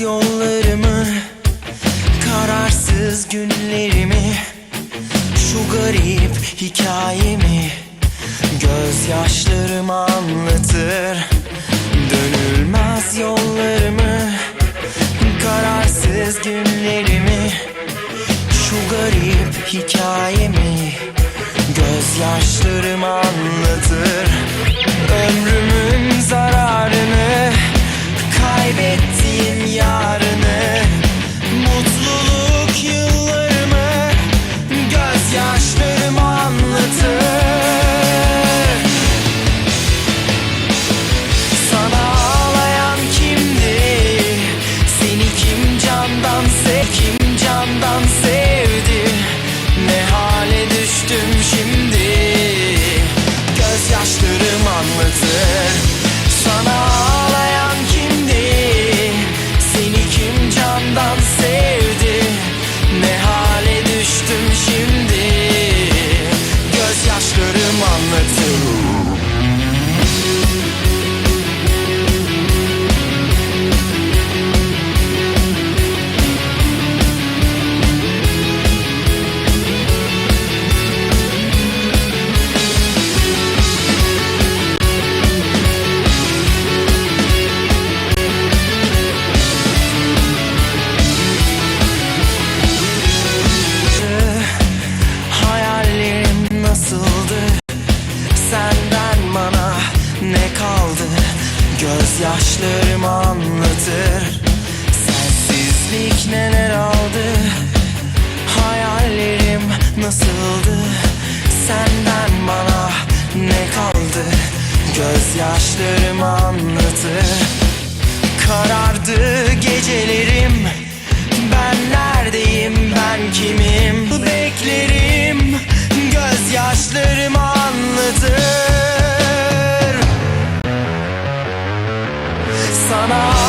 Dönülmez yollarımı Kararsız günlerimi Şu garip hikayemi Gözyaşlarım anlatır. Dönülmez yollarımı Kararsız günlerimi Şu garip hikayemi Gözyaşlarım anlatır candan sev, kim candan sevdi? Nasıldı Senden bana ne kaldı? Gözyaşlarım anlatır. Sensizlik neler aldı? Hayallerim nasıldı? Senden bana ne kaldı? Gözyaşlarım anlatır. Karardı gecelerim on